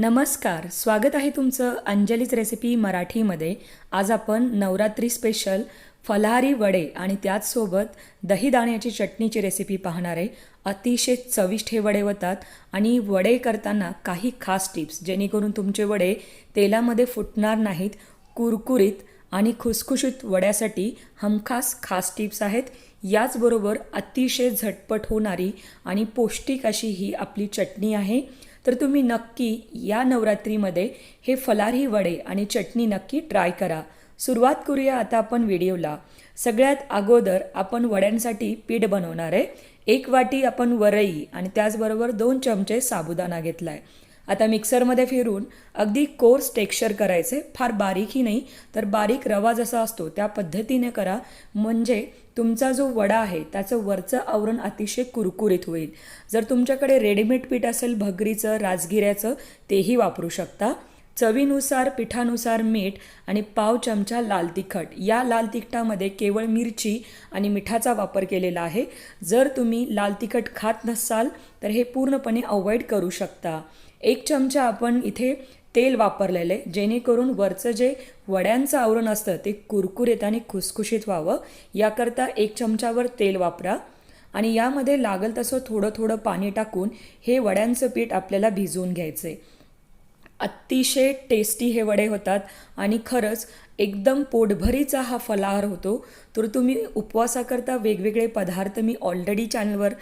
नमस्कार स्वागत आहे तुमचं अंजलीच रेसिपी मराठीमध्ये. आज आपण नवरात्री स्पेशल फलाहारी वडे आणि त्याचसोबत दही दाण्याची चटणीची रेसिपी पाहणार आहे. अतिशय चविष्ट हे वडे होतात आणि वडे करताना काही खास टिप्स जेणेकरून तुमचे वडे तेलामध्ये फुटणार नाहीत कुरकुरीत आणि खुसखुशीत वड्यासाठी हमखास खास टिप्स आहेत. याचबरोबर अतिशय झटपट होणारी आणि पौष्टिक अशी ही आपली चटणी आहे. तर तुम्ही नक्की या नवरात्रीमध्ये हे फलारी वडे आणि चटणी नक्की ट्राय करा. सुरुवात करूया आता आपण व्हिडिओला. सगळ्यात अगोदर आपण वड्यांसाठी पीठ बनवणार आहे. एक वाटी आपण वरई आणि त्याचबरोबर दोन चमचे साबुदाणा घेतला आहे आता मिक्सरमध्ये फिरून अगदी कोर्स टेक्स्चर करायचे फार बारीकही नाही तर बारीक रवा जसा असतो त्या पद्धतीने करा. म्हणजे तुमचा जो वडा आहे त्याचं वरचं आवरण अतिशय कुरकुरीत होईल. जर तुमच्याकडे रेडीमेड पीठ असेल भगरीचं राजगिऱ्याचं तेही वापरू शकता. चवीनुसार पिठानुसार मीठ आणि पाव चमचा लाल तिखट. या लाल तिखटामध्ये केवळ मिरची आणि मिठाचा वापर केलेला आहे. जर तुम्ही लाल तिखट खात नसाल तर हे पूर्णपणे अवॉइड करू शकता. एक चमचा आपण इथे तेल वापरलेलं आहे. जेणेकरून वरचं जे वड्यांचं आवरण असतं ते कुरकुरीत आणि खुसखुशीत व्हावं. याकरता एक चमचावर तेल वापरा. आणि यामध्ये लागल तसं थोडं थोडं पाणी टाकून हे वड्यांचं पीठ आपल्याला भिजवून घ्यायचं आहे अतिशय टेस्टी हे वडे होतात. आणि खरंच एकदम पोटभरीचा हा फलाहार होतो. तर तुम्ही उपवासाकरता वेगवेगळे पदार्थ मी ऑलरेडी चॅनलवर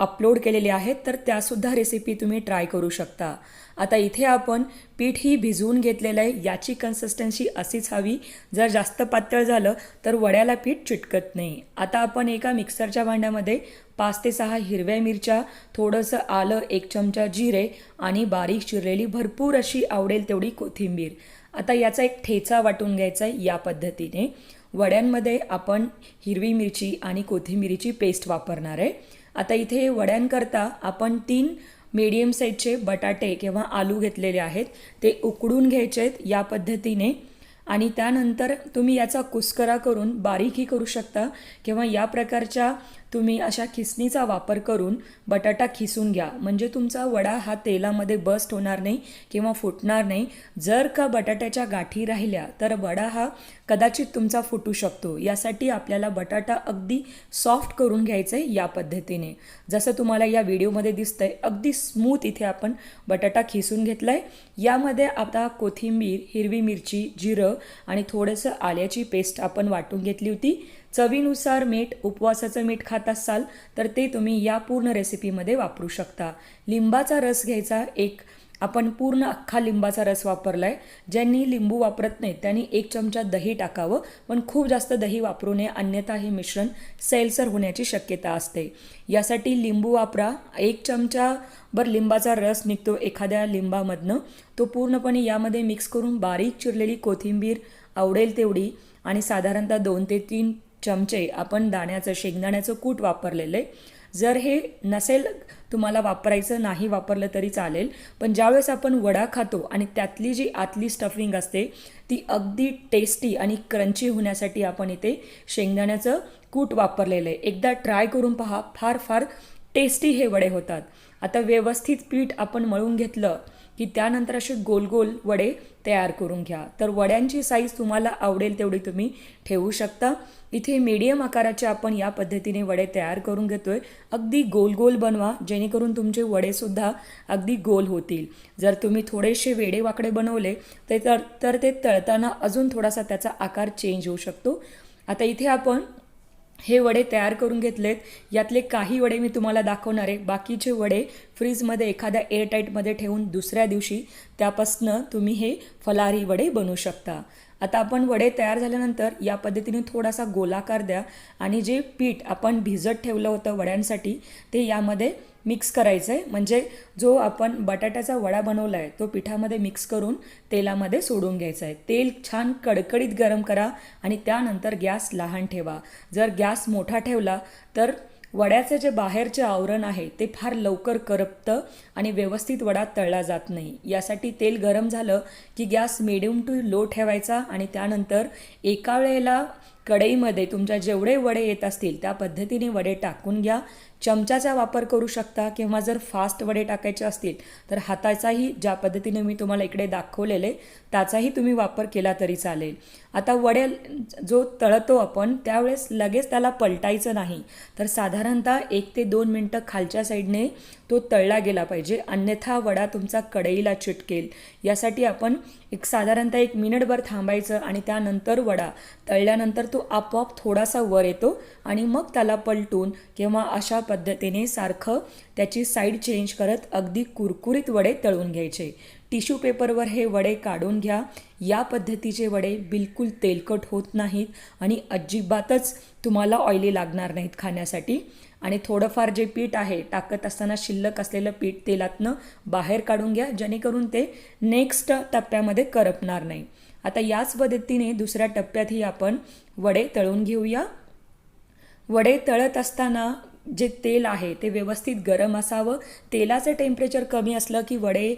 अपलोड केलेले आहेत तर त्यासुद्धा रेसिपी तुम्ही ट्राय करू शकता. आता इथे आपण पीठ ही भिजवून घेतलेलं आहे याची कन्सिस्टन्सी अशीच हवी. जर जास्त पातळ झालं तर वड्याला पीठ चिटकत नाही. आता आपण एका मिक्सरच्या भांड्यामध्ये पाच ते सहा हिरव्या मिरच्या थोडंसं आलं एक चमचा जिरे आणि बारीक चिरलेली भरपूर अशी आवडेल तेवढी कोथिंबीर. आता याचा एक ठेचा वाटून घ्यायचा आहे या पद्धतीने. वड्यांमध्ये आपण हिरवी मिरची आणि कोथिंबीरीची पेस्ट वापरणार आहे. आता इथे वड्यांकरता आपण तीन मीडियम साईजचे बटाटे किंवा आलू घेतलेले आहेत. ते उकडून घ्यायचेत या पद्धतीने. आणि त्यानंतर तुम्ही याचा कुस्करा करून बारीकही करू शकता किंवा या प्रकारच्या तुम्ही अशा खिसणीचा वापर करून बटाटा खिसून घ्या. म्हणजे तुमचा वडा हा तेलामध्ये बस्ट होणार नाही किंवा फुटणार नाही. जर का बटाट्याच्या गाठी राहिल्या तर वडा हा कदाचित तुमचा फुटू शकतो. यासाठी आपल्याला बटाटा अगदी सॉफ्ट करून घ्यायचं आहे या पद्धतीने. जसं तुम्हाला या व्हिडिओमध्ये दिसतं आहे अगदी स्मूथ इथे आपण बटाटा खिसून घेतला आहे यामध्ये आता कोथिंबीर हिरवी मिरची जिरं आणि थोडंसं आल्याची पेस्ट आपण वाटून घेतली होती. चवीनुसार मीठ उपवासाचं मीठ खात असाल तर ते तुम्ही या पूर्ण रेसिपीमध्ये वापरू शकता. लिंबाचा रस घ्यायचा एक. आपण पूर्ण अख्खा लिंबाचा रस वापरला आहे ज्यांनी लिंबू वापरत नाही त्यांनी एक चमचा दही टाकावं. पण खूप जास्त दही वापरू नये अन्यथा हे मिश्रण सैलसर होण्याची शक्यता असते. यासाठी लिंबू वापरा. एक चमचा बर लिंबाचा रस निघतो एखाद्या लिंबामधनं. तो पूर्णपणे यामध्ये मिक्स करून बारीक चिरलेली कोथिंबीर आवडेल तेवढी. आणि साधारणतः दोन ते तीन चमचे आपण दाण्याचं शेंगदाण्याचं कूट वापरलेलं आहे. जर हे नसेल तुम्हाला वापरायचं नाही वापरलं तरी चालेल. पण ज्यावेळेस आपण वडा खातो आणि त्यातली जी आतली स्टफिंग असते ती अगदी टेस्टी आणि क्रंची होण्यासाठी आपण इथे शेंगदाण्याचं कूट वापरलेलं आहे. एकदा ट्राय करून पहा फार फार टेस्टी हे वडे होतात. आता व्यवस्थित पीठ आपण मळून घेतलं की त्यानंतर असे गोल गोल वडे तयार करून घ्या. तर वड्यांची साईज तुम्हाला आवडेल तेवढी तुम्ही ठेवू शकता. इथे मीडियम आकाराचे आपण या पद्धतीने वडे तयार करून घेतोय. अगदी गोल गोल बनवा जेणेकरून तुमचे वडेसुद्धा अगदी गोल होतील. जर तुम्ही थोडेसे वेडे वाकडे बनवले ते तर तर ते तळताना अजून थोडासा त्याचा आकार चेंज होऊ शकतो. आता इथे आपण हे वडे तयार करून घेतलेत. यातले काही वडे मी तुम्हाला दाखवणार आहे. बाकीचे वडे फ्रीजमध्ये एखाद्या एअरटाईटमध्ये ठेवून दुसऱ्या दिवशी त्यापासनं तुम्ही हे फलारी वडे बनवू शकता. आता आपण वडे तयार झाल्यानंतर या पद्धतीने थोडासा गोलाकार द्या आणि जे पीठ आपण भिजत ठेवलं होतं वड्यांसाठी ते यामध्ये मिक्स करायचं आहे म्हणजे जो आपण बटाट्याचा वडा बनवला आहे तो पिठामध्ये मिक्स करून तेलामध्ये सोडून घ्यायचा आहे तेल छान कडकडीत गरम करा आणि त्यानंतर गॅस लहान ठेवा. जर गॅस मोठा ठेवला तर वड्याचं जे बाहेरचे आवरण आहे ते फार लवकर करपतं आणि व्यवस्थित वडा तळला जात नाही. यासाठी तेल गरम झालं की गॅस मिडियम टू लो ठेवायचा आणि त्यानंतर एका वेळेला कढईमध्ये तुमच्या जेवढे वडे येत असतील त्या पद्धतीने वडे टाकून घ्या. चमच्याचा वापर करू शकता किंवा जर फास्ट वडे टाकायचे असतील तर हाताचाही ज्या पद्धतीने मी तुम्हाला इकडे दाखवलेले त्याचाही तुम्ही वापर केला तरी चालेल. आता वडे जो तळतो आपण त्यावेळेस लगेच त्याला पलटायचं नाही. तर साधारणतः एक ते दोन मिनटं खालच्या साईडने तो तळला गेला पाहिजे. अन्यथा वडा तुमचा कढईला चिटकेल. यासाठी आपण एक साधारणतः एक मिनिटभर थांबायचं आणि त्यानंतर वडा. तळल्यानंतर तो आपोआप थोडासा वर येतो आणि मग त्याला पलटून किंवा अशा पद्धतीने सारखं त्याची साईड चेंज करत अगदी कुरकुरीत वडे तळून घ्यायचे. टिश्यू पेपरवर हे वडे काढून घ्या. या पद्धतीचे वडे बिलकुल तेलकट होत नाहीत आणि अजिबातच तुम्हाला ऑइली लागणार नाहीत खाण्यासाठी. आणि थोडंफार जे पीठ आहे टाकत असताना शिल्लक असलेलं पीठ तेलातनं बाहेर काढून घ्या जेणेकरून ते नेक्स्ट टप्प्यामध्ये करपणार नाही. आता याच पद्धतीने दुसऱ्या टप्प्यातही आपण वडे तळून घेऊया. वडे तळत असताना जे तेल आहे ते व्यवस्थित गरम असावं. तेलाचं टेम्परेचर कमी असलं की वडे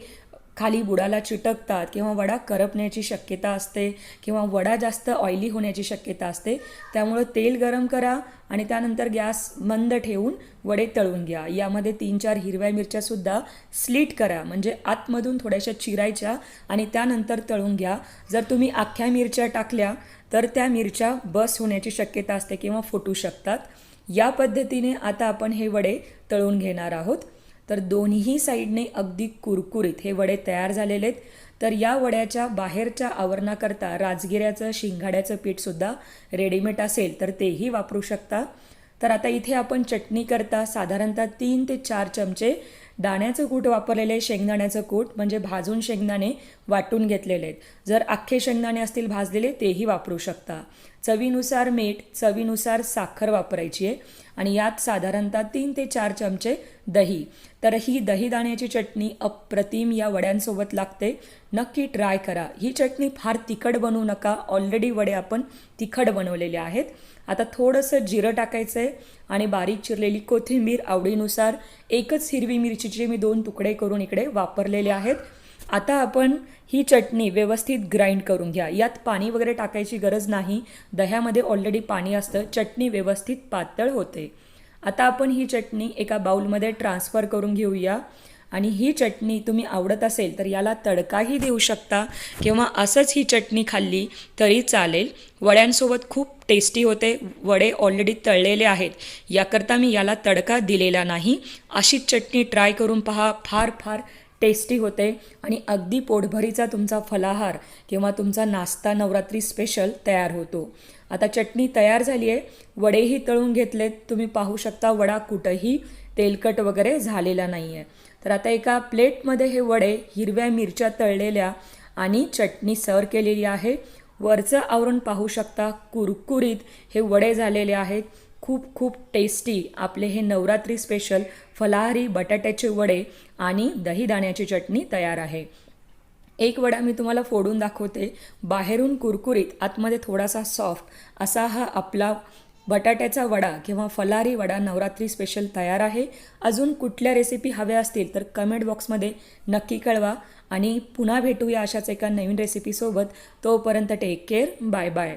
खाली बुडाला चिटकतात किंवा वडा करपण्याची शक्यता असते किंवा वडा जास्त ऑइली होण्याची शक्यता असते त्यामुळं तेल गरम करा आणि त्यानंतर गॅस मंद ठेवून वडे तळून घ्या. यामध्ये तीन चार हिरव्या मिरच्यासुद्धा स्लीट करा म्हणजे आतमधून थोड्याशा चिरायच्या आणि त्यानंतर तळून घ्या. जर तुम्ही अख्ख्या मिरच्या टाकल्या तर त्या मिरच्या बस होण्याची शक्यता असते किंवा फुटू शकतात. या पद्धतीने आता आपण हे वडे तळून घेणार आहोत. तर दोन्ही साईडने अगदी कुरकुरीत हे वडे तयार झालेले आहेत. तर या वड्याच्या बाहेरच्या आवरणाकरता राजगिऱ्याचं शिंगाड्याचं पीठसुद्धा रेडीमेड असेल तर तेही वापरू शकता. तर आता इथे आपण चटणी करता. साधारणतः तीन ते चार चमचे दाण्याचं कूट वापरलेले शेंगदाण्याचं कूट म्हणजे भाजून शेंगदाणे वाटून घेतलेले आहेत. जर अख्खे शेंगदाणे असतील भाजलेले तेही वापरू शकता. चवीनुसार मीठ चवीनुसार साखर वापरायची आहे. आणि यात साधारणतः तीन ते चार चमचे दही. तर ही दही दाण्याची चटणी अप्रतिम या वड्यांसोबत लागते. नक्की ट्राय करा. ही चटणी फार तिखट बनवू नका. ऑलरेडी वडे आपण तिखट बनवलेले आहेत. आता थोडंसं जिरं टाकायचं आहे आणि बारीक चिरलेली कोथिंबीर आवडीनुसार एकच हिरवी मिरचीचे मी दोन तुकडे करून इकडे वापरलेले आहेत. आता आपण ही चटणी व्यवस्थित ग्राइंड करून घ्या. यात पाणी वगैरे टाकायची गरज नाही. दह्यामध्ये ऑलरेडी पाणी असतं. चटणी व्यवस्थित पातळ होते. आता आपण ही चटणी एका बाउलमध्ये ट्रान्सफर करून घेऊया. आणि ही चटणी तुम्ही आवडत असेल तर याला तडकाही देऊ शकता किंवा असंच ही चटणी खाल्ली तरी चालेल. वड्यांसोबत खूप टेस्टी होते. वडे ऑलरेडी तळलेले आहेत. याकरता मी याला तडका दिलेला नाही. अशीच चटणी ट्राय करून पहा. फार फार टेस्टी होते. आणि अगदी पोटभरीचा तुमचा फलाहार किंवा तुमचा नाश्ता नवरात्री स्पेशल तयार होतो. आता चटणी तयार झाली आहे. वडेही तळून घेतलेत. तुम्ही पाहू शकता वडा कुठंही तेलकट वगैरे झालेला नाही आहे तर आता एका प्लेटमध्ये हे वडे हिरव्या मिरच्या तळलेल्या आणि चटणी सर्व केलेली आहे. वरचं आवरण पाहू शकता कुरकुरीत हे वडे झालेले आहेत. खूप खूप टेस्टी आपले हे नवरात्री स्पेशल फलाहारी बटाट्याचे वडे आणि दहीदाण्याची चटणी तयार आहे. एक वडा मी तुम्हाला फोडून दाखवते. बाहेरून कुरकुरीत आतमध्ये थोडासा सॉफ्ट असा हा आपला बटाट्याचा वडा किंवा फलारी वडा नवरात्री स्पेशल तयार आहे. अजून कुठल्या रेसिपी हव्या असतील तर कमेंट बॉक्समध्ये नक्की कळवा आणि पुन्हा भेटूया अशाच एका नवीन रेसिपीसोबत तोपर्यंत टेक केअर बाय बाय